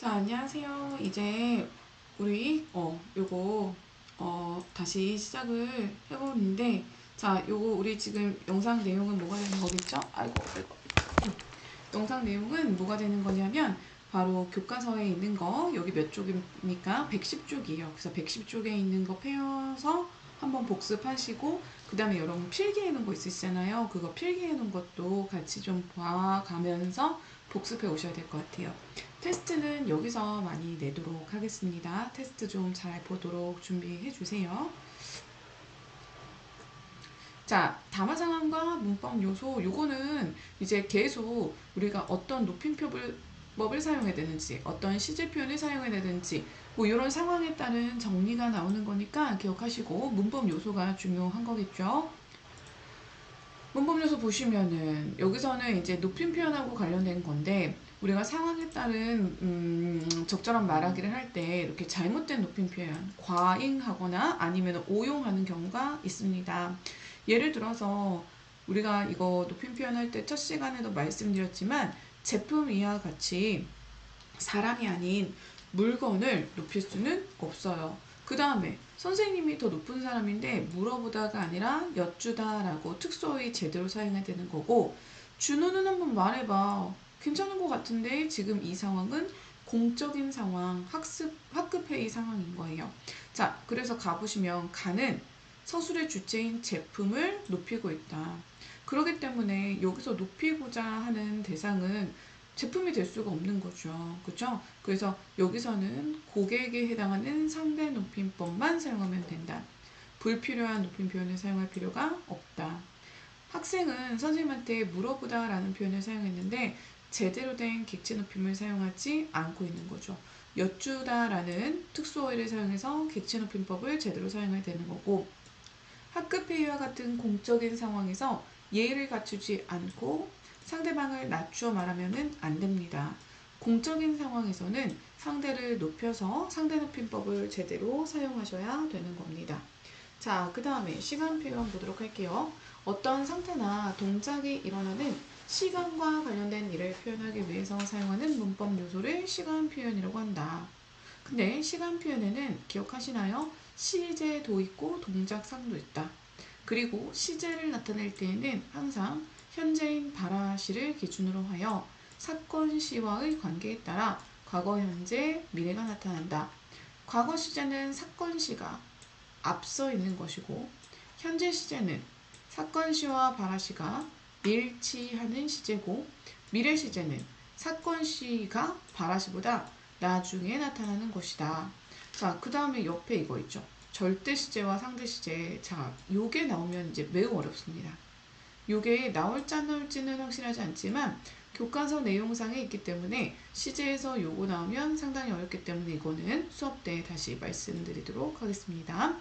자, 안녕하세요. 이제 우리 어 요거 어 다시 시작을 해보는데 자, 요거 우리 지금 영상 내용은 뭐가 되는 거겠죠? 아이고, 아이고. 영상 내용은 뭐가 되는 거냐면 바로 교과서에 있는 거 여기 몇 쪽입니까? 110쪽이에요. 그래서 110쪽에 있는 거 펴서 한번 복습하시고 그 다음에 여러분 필기해 놓은 거 있으시잖아요. 그거 필기해 놓은 것도 같이 좀 봐가면서 복습해 오셔야 될 것 같아요. 테스트는 여기서 많이 내도록 하겠습니다. 테스트 좀 잘 보도록 준비해 주세요. 자, 담화 상황과 문법 요소 요거는 이제 계속 우리가 어떤 높임표를 법을 사용해야 되는지 어떤 시제 표현을 사용해야 되는지 뭐 이런 상황에 따른 정리가 나오는 거니까 기억하시고 문법 요소가 중요한 거겠죠. 문법 요소 보시면은 여기서는 이제 높임 표현하고 관련된 건데 우리가 상황에 따른 음, 적절한 말하기를 할 때 이렇게 잘못된 높임 표현, 과잉하거나 아니면 오용하는 경우가 있습니다. 예를 들어서 우리가 이거 높임 표현할 때 첫 시간에도 말씀드렸지만 제품 이와 같이 사람이 아닌 물건을 높일 수는 없어요. 그 다음에 선생님이 더 높은 사람인데 물어보다가 아니라 여쭈다라고 특소의 제대로 사용해야 되는 거고 준호는 한번 말해봐. 괜찮은 것 같은데 지금 이 상황은 공적인 상황, 학습, 학급 회의 상황인 거예요. 자, 그래서 가보시면 가는 서술의 주체인 제품을 높이고 있다. 그렇기 때문에 여기서 높이고자 하는 대상은 제품이 될 수가 없는 거죠. 그죠? 그래서 여기서는 고객에 해당하는 상대 높임법만 사용하면 된다. 불필요한 높임 표현을 사용할 필요가 없다. 학생은 선생님한테 물어보다 라는 표현을 사용했는데 제대로 된 객체 높임을 사용하지 않고 있는 거죠. 여쭈다 라는 특수어휘를 사용해서 객체 높임법을 제대로 사용해야 되는 거고 학급 회의와 같은 공적인 상황에서 예의를 갖추지 않고 상대방을 낮추어 말하면 안 됩니다. 공적인 상황에서는 상대를 높여서 상대 높임법을 제대로 사용하셔야 되는 겁니다. 자, 그 다음에 시간 표현 보도록 할게요. 어떤 상태나 동작이 일어나는 시간과 관련된 일을 표현하기 위해서 사용하는 문법 요소를 시간 표현이라고 한다. 근데 시간 표현에는 기억하시나요? 시제도 있고 동작상도 있다. 그리고 시제를 나타낼 때에는 항상 현재인 바라시를 기준으로 하여 사건 시와의 관계에 따라 과거, 현재, 미래가 나타난다. 과거 시제는 사건 시가 앞서 있는 것이고 현재 시제는 사건 시와 바라 시가 일치하는 시제고 미래 시제는 사건 시가 바라 시보다 나중에 나타나는 것이다. 자, 그 다음에 옆에 이거 있죠. 절대 시제와 상대 시제. 자, 요게 나오면 이제 매우 어렵습니다. 요게 나올지 안 나올지는 확실하지 않지만 교과서 내용상에 있기 때문에 시제에서 요거 나오면 상당히 어렵기 때문에 이거는 수업 때 다시 말씀드리도록 하겠습니다.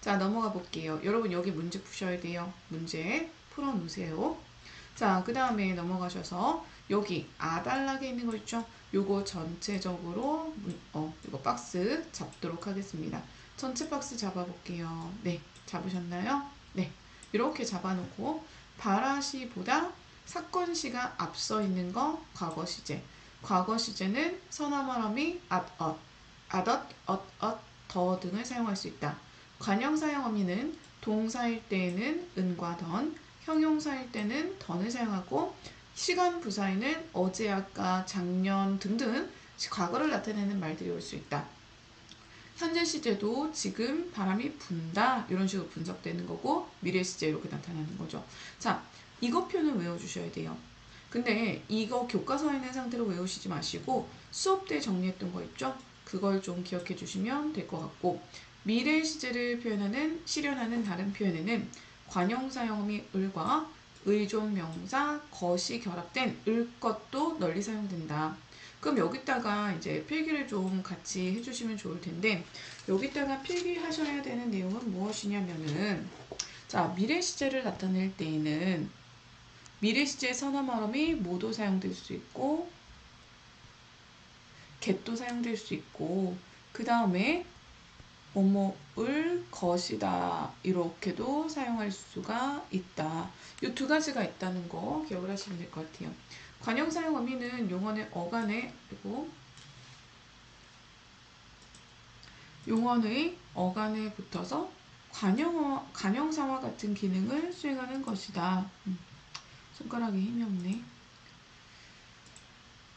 자, 넘어가 볼게요. 여러분 여기 문제 푸셔야 돼요. 문제 풀어 놓으세요. 자, 그 다음에 넘어가셔서 여기 아달락에 있는 거 있죠? 요거 전체적으로 어, 이거 박스 잡도록 하겠습니다. 전체 박스 잡아볼게요. 네, 잡으셨나요? 네, 이렇게 잡아놓고 바라시보다 사건시가 앞서 있는 거 과거 시제. 과거 시제는 서나말함이 at, 엇, 아덧, 엇, 엇, 더 등을 사용할 수 있다. 관형사용 어미는 동사일 때에는 은과 던, 형용사일 때는 던을 사용하고 시간 부사에는 어제, 아까, 작년 등등 과거를 나타내는 말들이 올 수 있다. 현재 시제도 지금 바람이 분다 이런 식으로 분석되는 거고 미래 시제 이렇게 나타나는 거죠. 자, 이거 표는 외워주셔야 돼요. 근데 이거 교과서에 있는 상태로 외우시지 마시고 수업 때 정리했던 거 있죠? 그걸 좀 기억해 주시면 될 것 같고 미래 시제를 표현하는 실현하는 다른 표현에는 관형사용음이 을과 의존명사 것이 결합된 을 것도 널리 사용된다. 그럼 여기다가 이제 필기를 좀 같이 해주시면 좋을 텐데 여기다가 필기하셔야 되는 내용은 무엇이냐면은 자 미래 시제를 나타낼 때에는 미래 시제 선화말음이 모두 사용될 수 있고 get도 사용될 수 있고 그 다음에 뭐뭐을 것이다 이렇게도 사용할 수가 있다. 이 두 가지가 있다는 거 기억을 하시면 될 것 같아요. 관형 사용 의미는 용어의 어간에 그리고 용언의 어간에 붙어서 관용, 관용사와 같은 기능을 수행하는 것이다. 음, 손가락에 힘이 없네.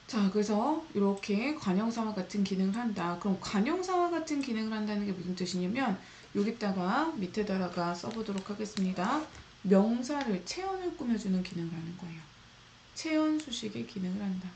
자, 그래서 이렇게 관용사와 같은 기능을 한다. 그럼 관용사와 같은 기능을 한다는 게 무슨 뜻이냐면 여기다가 밑에다가 써보도록 하겠습니다. 명사를 체언을 꾸며주는 기능을 하는 거예요. 체언 수식의 기능을 한다.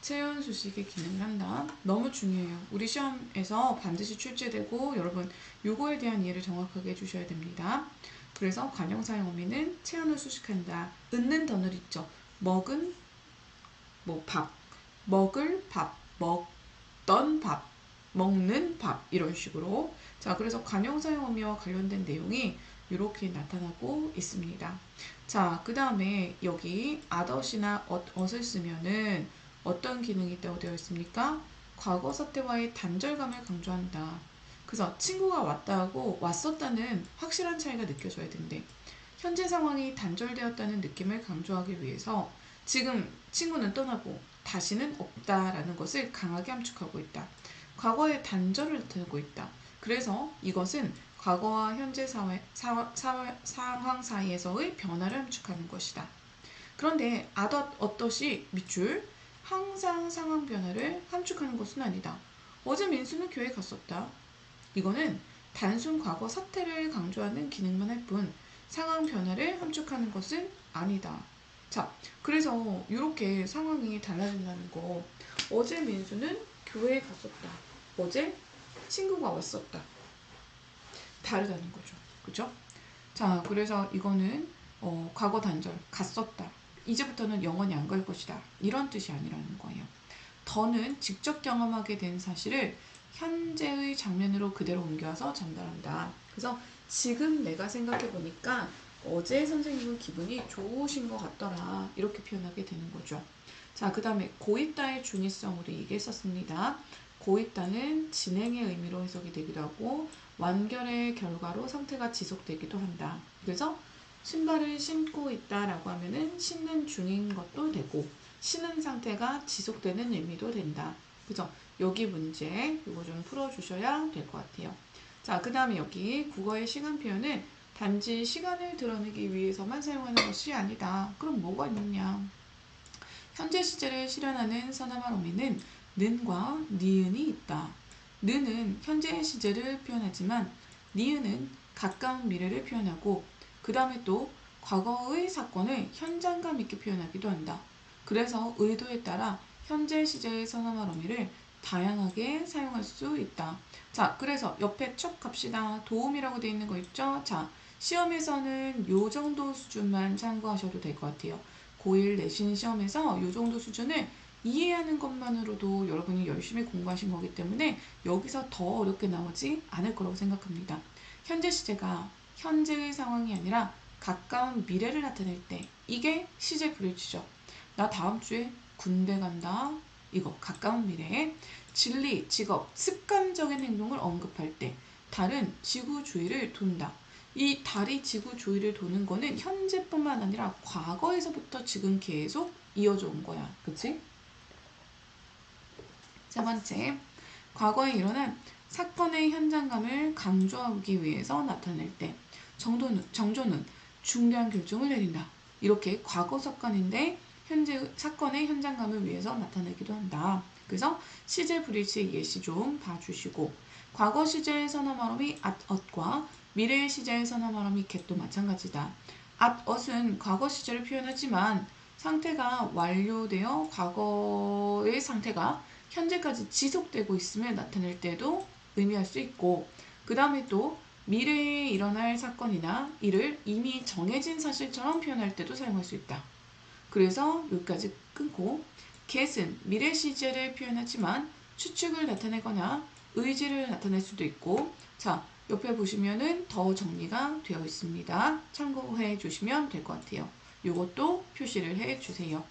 체온 수식의 기능을 한다. 너무 중요해요. 우리 시험에서 반드시 출제되고 여러분 요거에 대한 이해를 정확하게 해주셔야 됩니다. 그래서 관용사용 어미는 체온을 수식한다. 은는 던을 있죠. 먹은 뭐 밥, 먹을 밥, 먹던 밥, 먹는 밥 이런 식으로 자 그래서 관용사용 어미와 관련된 내용이 이렇게 나타나고 있습니다. 자, 그 다음에 여기 아덧이나 엇을 쓰면은 어떤 기능이 있다고 되어 있습니까? 과거 사태와의 단절감을 강조한다. 그래서 친구가 왔다 하고 왔었다는 확실한 차이가 느껴져야 된대. 현재 상황이 단절되었다는 느낌을 강조하기 위해서 지금 친구는 떠나고 다시는 없다라는 것을 강하게 함축하고 있다. 과거의 단절을 나타내고 있다. 그래서 이것은 과거와 현재 사회, 사, 사, 상황 사이에서의 변화를 함축하는 것이다. 그런데 아덧 어떠시 밑줄 항상 상황 변화를 함축하는 것은 아니다. 어제 민수는 교회 갔었다. 이거는 단순 과거 사태를 강조하는 기능만 할 뿐 상황 변화를 함축하는 것은 아니다. 자, 그래서 이렇게 상황이 달라진다는 거. 어제 민수는 교회에 갔었다. 어제 친구가 왔었다. 다르다는 거죠. 그죠? 자, 그래서 이거는 어, 과거 단절, 갔었다. 이제부터는 영원히 안 갈 것이다. 이런 뜻이 아니라는 거예요. 더는 직접 경험하게 된 사실을 현재의 장면으로 그대로 옮겨와서 전달한다. 그래서 지금 내가 생각해 보니까 어제 선생님은 기분이 좋으신 것 같더라. 이렇게 표현하게 되는 거죠. 자, 그 다음에 고있다의 중의성으로 얘기했었습니다. 고있다는 진행의 의미로 해석이 되기도 하고 완결의 결과로 상태가 지속되기도 한다. 그래서 신발을 신고 있다라고 하면은 신는 중인 것도 되고 신은 상태가 지속되는 의미도 된다. 그죠? 여기 문제 이거 좀 풀어주셔야 될 것 같아요. 자, 그 다음에 여기 국어의 시간 표현은 단지 시간을 드러내기 위해서만 사용하는 것이 아니다. 그럼 뭐가 있느냐? 현재 시제를 실현하는 서나말 어미는 는과 니은이 있다. 는은 현재 시제를 표현하지만 니은은 가까운 미래를 표현하고 그 다음에 또 과거의 사건을 현장감 있게 표현하기도 한다. 그래서 의도에 따라 현재 시제의 선언말 어미를 다양하게 사용할 수 있다. 자, 그래서 옆에 쭉 갑시다. 도움이라고 되어 있는 거 있죠? 자, 시험에서는 요 정도 수준만 참고하셔도 될 것 같아요. 고1 내신 시험에서 요 정도 수준을 이해하는 것만으로도 여러분이 열심히 공부하신 거기 때문에 여기서 더 어렵게 나오지 않을 거라고 생각합니다. 현재 시제가 현재의 상황이 아니라 가까운 미래를 나타낼 때 이게 시제 브릿지죠. 나 다음 주에 군대 간다. 이거 가까운 미래에 진리, 직업, 습관적인 행동을 언급할 때 달은 지구 주위를 돈다. 이 달이 지구 주위를 도는 거는 현재뿐만 아니라 과거에서부터 지금 계속 이어져 온 거야. 그치? 세 번째, 과거에 일어난 사건의 현장감을 강조하기 위해서 나타낼 때 정도는, 정조는 중대한 결정을 내린다. 이렇게 과거 사건인데 현재 사건의 현장감을 위해서 나타내기도 한다. 그래서 시제 브릿지 예시 좀 봐주시고 과거 시제의 선화말음이 atot과 미래의 시제의 선화말음이 get도 마찬가지다. atot은 과거 시제를 표현하지만 상태가 완료되어 과거의 상태가 현재까지 지속되고 있음을 나타낼 때도 의미할 수 있고 그 다음에 또 미래에 일어날 사건이나 이를 이미 정해진 사실처럼 표현할 때도 사용할 수 있다. 그래서 여기까지 끊고 get은 미래 시제를 표현하지만 추측을 나타내거나 의지를 나타낼 수도 있고 자 옆에 보시면은 더 정리가 되어 있습니다. 참고해 주시면 될 것 같아요. 이것도 표시를 해 주세요.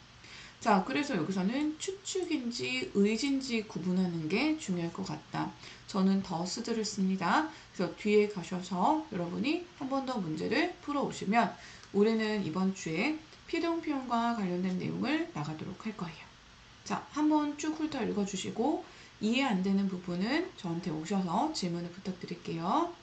자, 그래서 여기서는 추측인지 의진지 구분하는 게 중요할 것 같다. 저는 더 스드를 씁니다. 그래서 뒤에 가셔서 여러분이 한 번 더 문제를 풀어오시면 우리는 이번 주에 피동 표현과 관련된 내용을 나가도록 할 거예요. 자, 한번 쭉 훑어 읽어주시고 이해 안 되는 부분은 저한테 오셔서 질문을 부탁드릴게요.